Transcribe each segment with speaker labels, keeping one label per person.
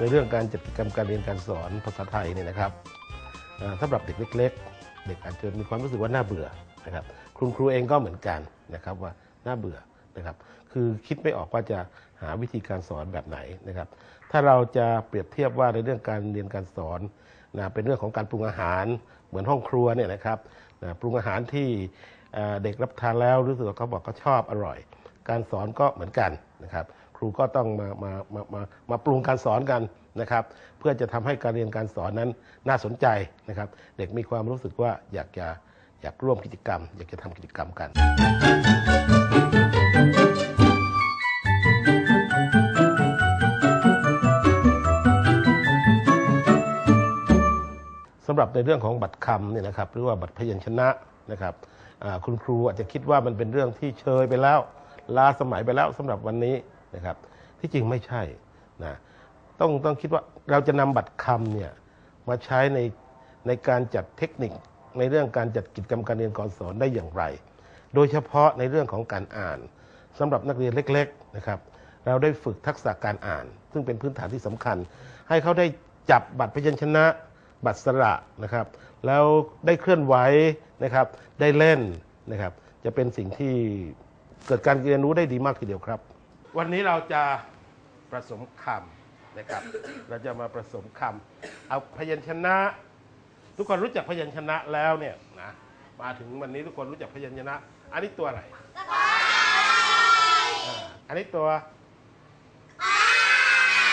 Speaker 1: ในเรื่องการจัดกิจกรรมการเรียนการสอนภาษาไทยเนี่ยนะครับอ่าสำหรับเด็กเล็ก ๆ เด็กอาจจะมีความรู้สึกว่าน่าเบื่อนะครับคุณครูเองก็เหมือนกันนะครับว่าน่าเบื่อนะครับคือคิดไม่ออกว่าจะหาวิธีการสอนแบบไหนนะครับ ถ้าเราจะเปรียบเทียบว่าในเรื่องการเรียนการสอนนะเป็นเรื่องของการปรุงอาหารเหมือนห้องครัวเนี่ยนะครับนะปรุงอาหารที่เด็กรับทานแล้วรู้สึกว่าเขาบอกเขาชอบอร่อย การสอนก็เหมือนกันนะครับ รูก็ต้องมามามามามาปรุงการสอนกันนะครับ เพื่อจะทำให้การเรียนการสอนนั้นน่าสนใจนะครับ เด็กมีความรู้สึกว่าอยากจะอยากร่วมกิจกรรม อยากจะทำกิจกรรมกันสำหรับในเรื่องของบัตรคำเนี่ยนะครับ หรือว่าบัตรพยัญชนะนะครับคุณครูอาจจะคิดว่ามันเป็นเรื่องที่เชยไปแล้วล้าสมัยไปแล้วสำหรับวันนี้ นะครับ ที่จริงไม่ใช่นะต้องต้องคิดว่าเราจะนำบัตรคำเนี่ยมาใช้ในในการจัดเทคนิคในเรื่องการจัดกิจกรรมการเรียนการสอนได้อย่างไร โดยเฉพาะในเรื่องของการอ่านสำหรับนักเรียนเล็กๆนะครับ เราได้ฝึกทักษะการอ่าน ซึ่งเป็นพื้นฐานที่สำคัญ ให้เขาได้จับบัตรพยัญชนะบัตรสระนะครับ แล้วได้เคลื่อนไหวนะครับ ได้เล่นนะครับ จะเป็นสิ่งที่เกิดการเรียนรู้ได้ดีมากทีเดียวครับ วันนี้เราจะผสมคำนะครับ เราจะมาผสมคำเอาพยัญชนะ ทุกคนรู้จักพยัญชนะแล้วเนี่ยนะมาถึงวันนี้ทุกคนรู้จักพยัญชนะ อันนี้ตัวอะไรอ่าอันนี้ตัว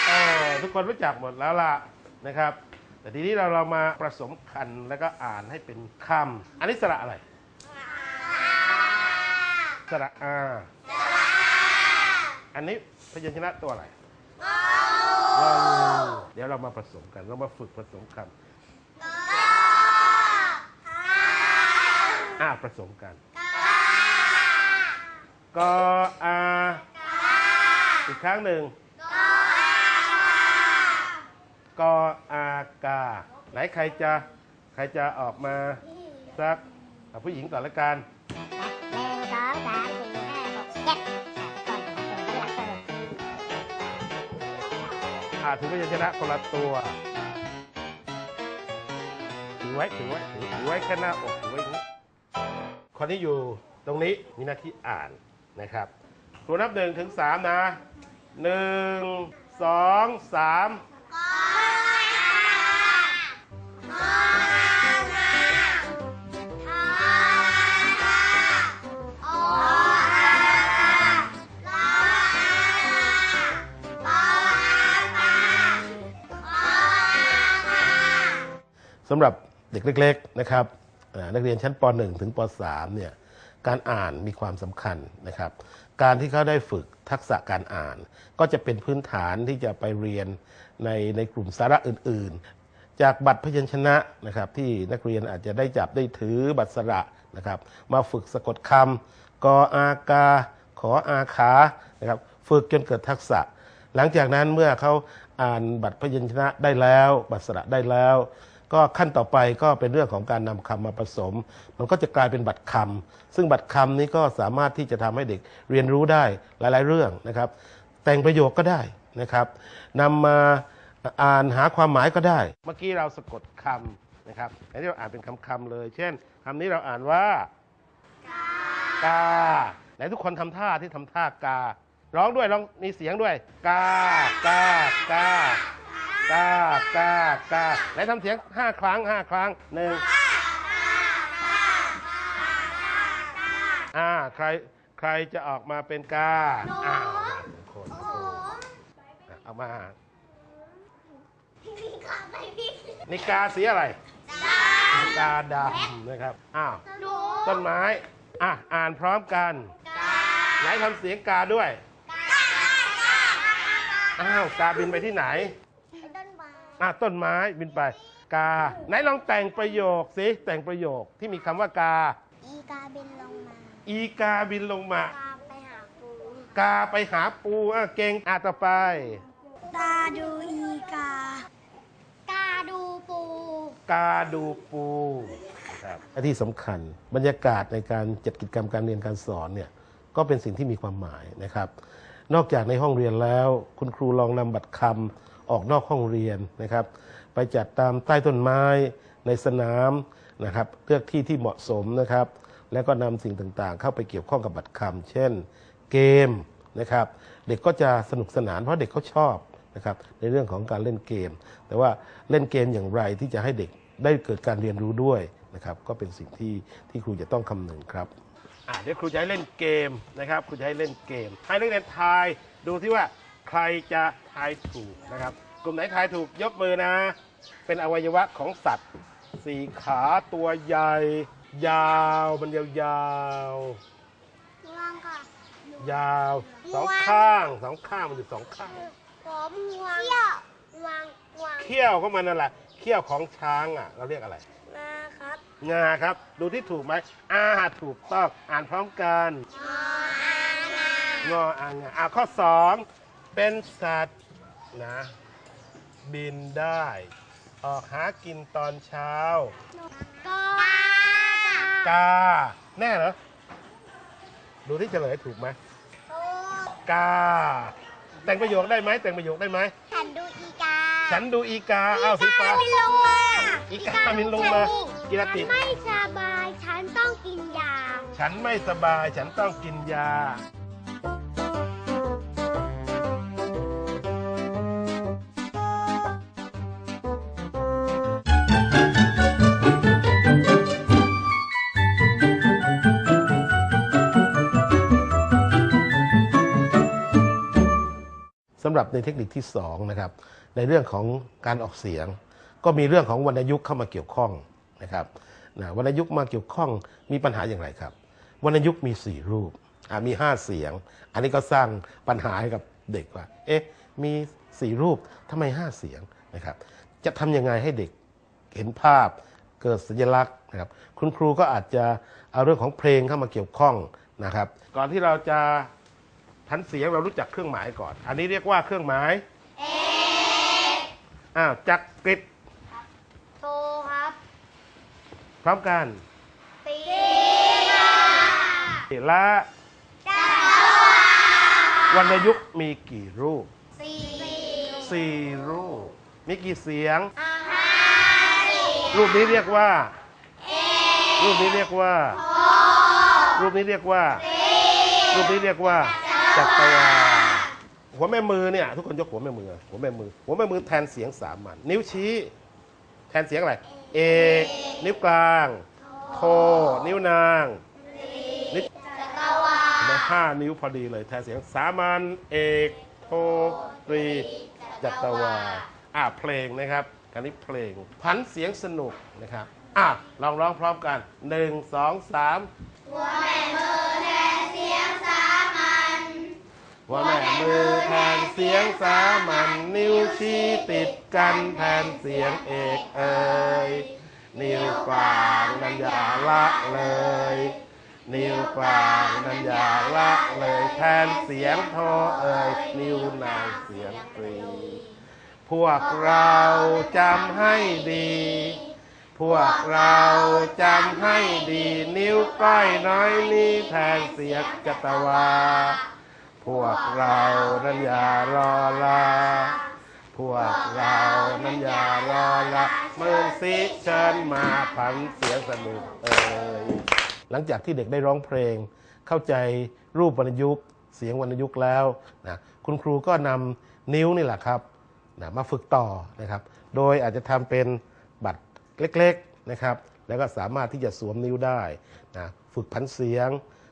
Speaker 1: เออทุกคนรู้จักหมดแล้วล่ะนะครับ แต่ทีนี้เราเรามาผสมกันแล้วก็อ่านให้เป็นคำอันนี้สระอะไร สระอา อันนี้พยัญชนะตัวอะไรงองูเดี๋ยวเรามาผสมกัน เรามาฝึกผสมคำอ่าผสมกันกออาอีกครั้งหนึ่งกออากา ไหนใครจะใครจะออกมาสักเอาผู้หญิงก่อนละกัน
Speaker 2: หนึ่งสองสามสี่า
Speaker 1: ถือพยัญชนะคนละตัว ถือไว้ถือไว้ถือถือไว้แค่หน้าอกถือไว้อย่างนี้คนที่อยู่ตรงนี้มีหน้าที่อ่านนะครับตัวนับหนึ่งถึงสามนะหนึ่งสองสามำหรับเด็กเล็กๆนะครับนักเรียนชั้นป .1 ถึงป .3 เนี่ยการอ่านมีความสำคัญนะครับ การที่เขาได้ฝึกทักษะการอ่าน ก็จะเป็นพื้นฐานที่จะไปเรียนในในกลุ่มสาระอื่น ๆ จากบัตรพยัญชนะนะครับที่นักเรียนอาจจะได้จับได้ถือบัตรสระนะครับมาฝึกสะกดคำกออากา ขออาขานะครับฝึกจนเกิดทักษะ หลังจากนั้นเมื่อเขาอ่านบัตรพยัญชนะได้แล้ว บัตรสระได้แล้ว ก็ขั้นต่อไปก็เป็นเรื่องของการนำคำมาผสม มันก็จะกลายเป็นบัตรคำซึ่งบัตรคำนี้ก็สามารถที่จะทำให้เด็กเรียนรู้ได้หลาย ๆ เรื่องนะครับ แต่งประโยคก็ได้นะครับนำมาอ่านหาความหมายก็ได้ เมื่อกี้เราสะกดคำนะครับอันนี้เราอ่านเป็นคำๆเลย เช่นคำนี้เราอ่านว่ากาไหนทุกคนทำท่าที่ทำท่ากา ร้องด้วยร้องมีเสียงด้วย กากากา กากากาไหนทำเสียงห้าครั้งห้าครั้งหนึ่งอ่าใครใครจะออกมาเป็นกาอ้าหนึ่งคนเอามานี่กาสีอะไรกาดำนะครับอ้าวต้นไม้อะอ่านพร้อมกันไหนทำเสียงกาด้วยอ้าวกาบินไปที่ไหน อะต้นไม้บินไป กา ไหนลองแต่งประโยคสิแต่งประโยคที่มีคำว่ากา
Speaker 2: อีกาบินลงมา
Speaker 1: อีกาบินลงมา
Speaker 2: กาไปหาปู
Speaker 1: กาไปหาปูอะเก่งอะต่อไป
Speaker 2: กาดูอีกา กาดูปู
Speaker 1: กาดูปูครับและที่สำคัญบรรยากาศในการจัดกิจกรรมการเรียนการสอนเนี่ยก็เป็นสิ่งที่มีความหมายนะครับ นอกจากในห้องเรียนแล้ว คุณครูลองนำบัตรคำ ออกนอกห้องเรียนนะครับ ไปจัดตามใต้ต้นไม้ในสนามนะครับเลือกที่ที่เหมาะสมนะครับ แล้วก็นำสิ่งต่างๆ เข้าไปเกี่ยวข้องกับบัตรคำเช่นเกมนะครับ เด็กก็จะสนุกสนานเพราะเด็กเขาชอบนะครับในเรื่องของการเล่นเกม แต่ว่าเล่นเกมอย่างไรที่จะให้เด็กได้เกิดการเรียนรู้ด้วยนะครับ ก็เป็นสิ่งที่ที่ครูจะต้องคำนึงครับเดี๋ยวครูจะให้เล่นเกมนะครับครูจะให้เล่นเกม ให้นักเรียนทายดูที่ว่า ใครจะทายถูกนะครับ กลุ่มไหนทายถูกยกมือนะ เป็นอวัยวะของสัตว์สี่ขาตัวใหญ่ ยาวมันยาว
Speaker 2: ง่วงค่ะ
Speaker 1: ๆยาวสองข้างสองข้างมันอยู่สองข้าง
Speaker 2: ผมง่วงเขี้ยววางวาง
Speaker 1: เขี้ยวของมันนั่นแหละเขี้ยวของช้างอะ เราเรียกอะไร
Speaker 2: มาครับ
Speaker 1: งาครับ ดูที่ถูกไหมอ่าถูกต้องอ่านพร้อมกัน
Speaker 2: งออางาง
Speaker 1: ออ่างอะอะข้อสอง เป็นสัตว์นะบินได้ ออกหากินตอนเช้า
Speaker 2: ก็
Speaker 1: กา แน่เหรอ ดูที่เฉลยถูกไหม
Speaker 2: โอ้
Speaker 1: กา แต่งประโยคได้ไหมแต่งประโยคได้ไหม
Speaker 2: ฉันดูอีกา
Speaker 1: ฉันดูอีกาอ้าวสีฟ้า
Speaker 2: บินลงมา
Speaker 1: อีกาบินลงมากีรติ
Speaker 2: ฉันไม่สบาย ฉันต้องกินยา
Speaker 1: ฉันไม่สบาย ฉันต้องกินยา สำหรับในเทคนิคที่2นะครับในเรื่องของการออกเสียง ก็มีเรื่องของวรรณยุกต์เข้ามาเกี่ยวข้องนะครับนะวรรณยุกต์มาเกี่ยวข้องมีปัญหาอย่างไรครับ วรรณยุกต์มี 4 รูปมี 5 เสียง อันนี้ก็สร้างปัญหาให้กับเด็กว่าเอ๊ะมี4รูปทำไม5เสียงนะครับ จะทำยังไงให้เด็กเห็นภาพเกิดสัญลักษณ์นะครับ คุณครูก็อาจจะเอาเรื่องของเพลงเข้ามาเกี่ยวข้องนะครับ ก่อนที่เราจะ พันเสียงเรารู้จักเครื่องหมายก่อน อันนี้เรียกว่าเครื่องหมายเออ้าวจักกริด
Speaker 2: โตครับ
Speaker 1: พร้อมกัน
Speaker 2: ตี
Speaker 1: และวรรณยุกต์มีกี่รูป
Speaker 2: สี่
Speaker 1: สี่รูป มีกี่เสียงรูปนี้เรียกว่ารูปนี้เรียกว่ารูปนี้เรียกว่ารูปนี้เรียกว่า จักรวาลหัวแม่มือเนี่ยทุกคนยกหัวแม่มือ หัวแม่มือ หัวแม่มือแทนเสียงสามัญนิ้วชี้ แทนเสียงอะไร เอกนิ้วกลางโทนิ้วนางนิ้วเห็นไหมห้านิ้วพอดีเลย แทนเสียงสามัญเอกโทตรีจักรวาลอะเพลงนะครับการนี้เพลงพันเสียงสนุกนะครับอะลองร้องพร้อมกันหนึ่งสองสามหั ว่าแม่มือแทนเสียงสามัญนิ้วชี้ติดกันแทนเสียงเอกเอ่ยนิ้วกลางนันอย่าละเลย นิ้วกลางนันอย่าละเลยแทนเสียงโทเอ่ยนิ้วนางเสียงตรีพวกเราจำให้ดี พวกเราจำให้ดี นิ้วก้อยน้อยนี้แทนเสียงจัตวา พวกเรานั้นอย่ารอลา พวกเรานั้นอย่ารอละเมื่อสิเชิญมาผันเสียงสนุกเอ่ยหลังจากที่เด็กได้ร้องเพลง เข้าใจรูปวรรณยุกต์เสียงวรรณยุกต์แล้วนะคุณครูก็นำนิ้วนี่แหละครับนะมาฝึกต่อนะครับ โดยอาจจะทำเป็นบัตรเล็กๆนะครับ แล้วก็สามารถที่จะสวมนิ้วได้นะฝึกผันเสียง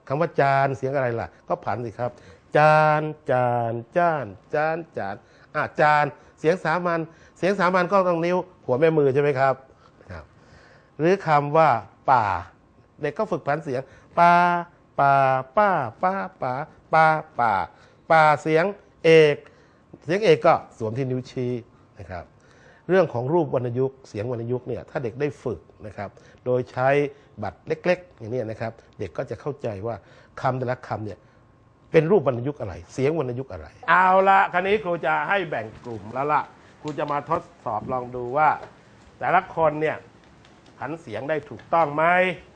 Speaker 1: คำว่าจานเสียงอะไรล่ะ ก็ผันสิครับ จานจานจานจานจานอะจานเสียงสามัญเสียงสามัญก็ต้องนิ้วหัวแม่มือใช่ไหมครับครับ หรือคำว่าป่า เด็กก็ฝึกผันเสียงป่าป่าป้าป้าป่าป้าป่าป่าเสียงเอก เสียงเอกก็สวมที่นิ้วชี้นะครับ เรื่องของรูปวรรณยุกต์เสียงวรรณยุกต์เนี่ยถ้าเด็กได้ฝึกนะครับ โดยใช้บัตรเล็ก ๆ อย่างนี้นะครับ เด็กก็จะเข้าใจว่าคำแต่ละคำเนี่ย เป็นรูปวรรณยุกต์อะไร เสียงวรรณยุกต์อะไร เอาละคราวนี้ครูจะให้แบ่งกลุ่มแล้วละครูจะมาทดสอบลองดูว่า แต่ละคนเนี่ยหันเสียงได้ถูกต้องไหม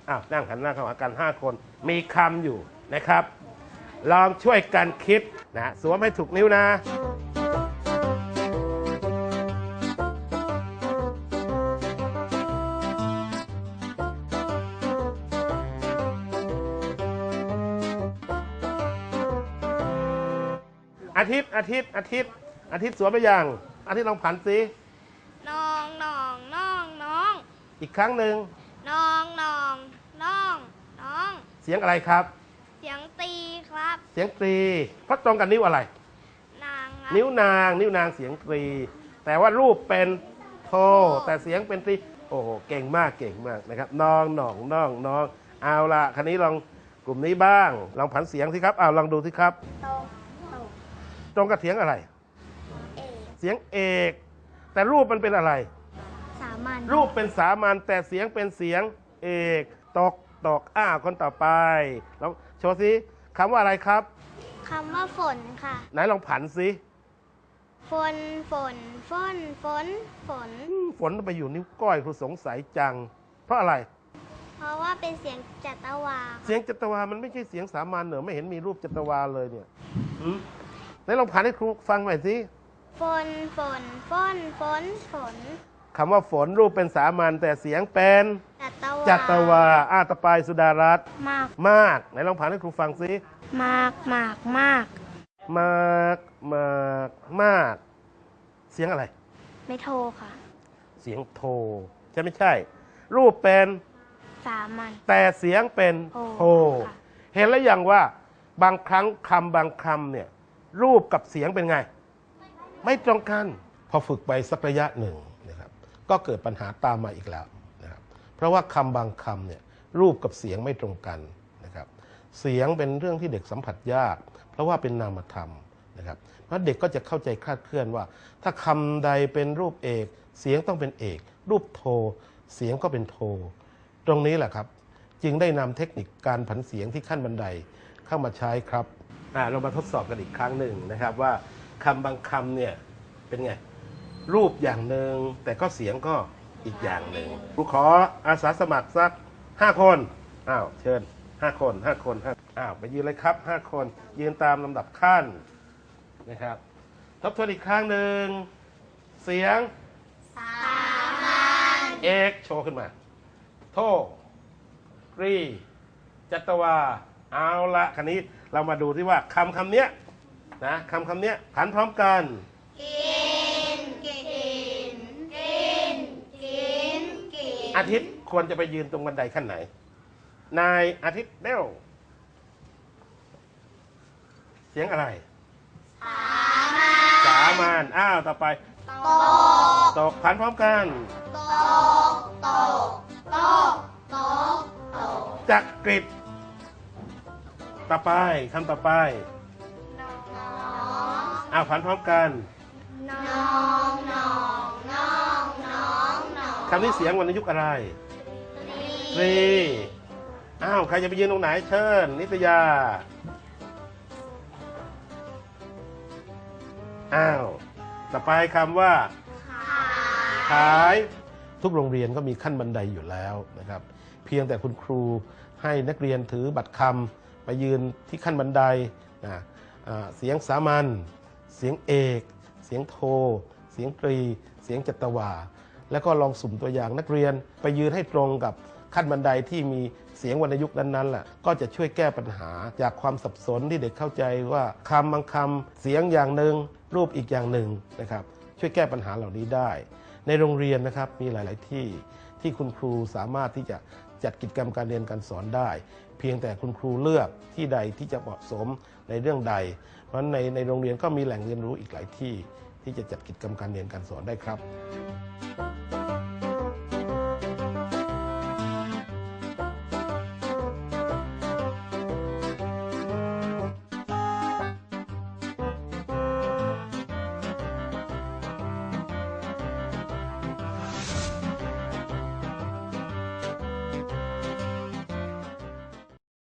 Speaker 1: อ้าวนั่งหันหน้าเข้าหากันห้าคน มีคำอยู่นะครับ ลองช่วยกันคิดนะสวมให้ถูกนิ้วนะ อาทิตย์อาทิตย์อาทิตย์อาทิตย์สวมไปยังอาทิตย์ลองผันสิ
Speaker 3: น้องน้องน้องน้อง
Speaker 1: อีกครั้งหนึ่ง
Speaker 3: น้องน้องน้องน้อง
Speaker 1: เสียงอะไรครับ
Speaker 3: เสียงตีครับ
Speaker 1: เสียงตรีเพราะตรงกับนิ้วอะไร
Speaker 3: นางครับ
Speaker 1: นิ้วนาง นิ้วนางเสียงตรี แต่ว่ารูปเป็นโทแต่เสียงเป็นตรีโอ้โหเก่งมากเก่งมากนะครับน้องหน่องน้องน้องเอาละคันนี้ลองกลุ่มนี้บ้าง ลองผันเสียงสิครับเอาลองดูสิครับ
Speaker 2: ตรงต รง
Speaker 1: ตรงกับเสียงอะไร
Speaker 2: เอก
Speaker 1: เสียงเอก แต่รูปมันเป็นอะไร
Speaker 2: สามัญ
Speaker 1: รูปเป็นสามัญแต่เสียงเป็นเสียงเอกตกตกอ้าวคนต่อไปลองโชว์สิคำว่าอะไรครับ
Speaker 2: คำว่าฝนค่ะ
Speaker 1: ไหนลองผันสิ
Speaker 2: ฝนฝนฝนฝนฝน
Speaker 1: อืมฝนไปอยู่นิ้วก้อยครูสงสัยจัง เพราะอะไร
Speaker 2: เพราะว่าเป็นเสียงจัตวา
Speaker 1: เสียงจัตวา มันไม่ใช่เสียงสามัญเหรอไม่เห็นมีรูปจัตวาเลยเนี่ยหืมไห นลองผ่านให้ครูฟังหน่อยสิ
Speaker 2: ฝนฝนฝนฝนฝน
Speaker 1: คำว่าฝนรูปเป็นสามัญแต่เสียงเป็น
Speaker 2: จัตวา
Speaker 1: จัตวาอาตะปายสุดารัตน์
Speaker 2: มาก
Speaker 1: มากไหนลองผ่านให้ครูฟังสิ
Speaker 2: มากมากมาก
Speaker 1: มากมากมาก เสียงอะไร
Speaker 2: ไม่โทรค่ะ
Speaker 1: เสียงโทใช่ไม่ใช่ รูปเป็น
Speaker 2: สามัญ
Speaker 1: แต่เสียงเป็น
Speaker 2: โท
Speaker 1: โท
Speaker 2: ค่ะ
Speaker 1: เห็นแล้วยังว่าบางครั้งคำบางคำเนี่ย รูปกับเสียงเป็นไง ไม่ตรงกัน พอฝึกไปสักระยะหนึ่งนะครับก็เกิดปัญหาตามมาอีกแล้วนะครับเพราะว่าคำบางคำเนี่ยรูปกับเสียงไม่ตรงกันนะครับเสียงเป็นเรื่องที่เด็กสัมผัสยาก เพราะว่าเป็นนามธรรมนะครับเพราะเด็กก็จะเข้าใจคลาดเคลื่อนว่า ถ้าคำใดเป็นรูปเอก เสียงต้องเป็นเอก รูปโท เสียงก็เป็นโท ตรงนี้แหละครับ จึงได้นำเทคนิคการผันเสียงที่ขั้นบันไดเข้ามาใช้ครับ เรามาทดสอบกันอีกครั้งหนึ่งนะครับ ว่าคำบางคำเนี่ยเป็นไง รูปอย่างหนึ่งแต่ก็เสียงก็อีกอย่างหนึ่งครูขออาสาสมัครสักห้าคนอ้าวเชิญห้าคนห้าคนห้าอ้าวไปยืนเลยครับห้าคน ยืนตามลำดับขั้นนะครับ ทบทวนอีกครั้งหนึ่งเสียงสามัญเอกโชว์ขึ้นมา โทกรีจัตวาเอาละคันนี้ เรามาดูที่ว่าคำคำเนี้ยนะคำคำเนี้ยผันพร้อมกัน อาทิตย์ควรจะไปยืนตรงบันไดขั้นไหน นายอาทิตย์เร็วเสียงอะไร สามัญอ้าว ต่อไป ตกผันพร้อมกันจักริด ต่อไปคำต่อไปอ้าวผันพร้อมกันคำนี้เสียงวรรณยุกต์อะไรตรีอ้าวใครจะไปยืนตรงไหนเชิญนิตยา อ้าว ต่อไปคำว่า ขาย ทุกโรงเรียนก็มีขั้นบันไดอยู่แล้วนะครับ เพียงแต่คุณครูให้นักเรียนถือบัตรคำ ไปยืนที่ขั้นบันไดนะเสียงสามัญ เสียงเอก เสียงโท เสียงตรี เสียงจัตวา แล้วก็ลองสุ่มตัวอย่างนักเรียนไปยืนให้ตรงกับขั้นบันไดที่มีเสียงวรรณยุกต์นั้นๆแหละก็จะช่วยแก้ปัญหาจากความสับสนที่เด็กเข้าใจว่าคำบางคำเสียงอย่างหนึ่ง รูปอีกอย่างหนึ่งนะครับช่วยแก้ปัญหาเหล่านี้ได้ ในโรงเรียนนะครับมีหลาย ๆ ที่ที่คุณครูสามารถที่จะจัดกิจกรรมการเรียนการสอนได้ เพียงแต่คุณครูเลือกที่ใดที่จะเหมาะสมในเรื่องใด เพราะในในโรงเรียนก็มีแหล่งเรียนรู้อีกหลายที่ที่จะจัดกิจกรรมการเรียนการสอนได้ครับ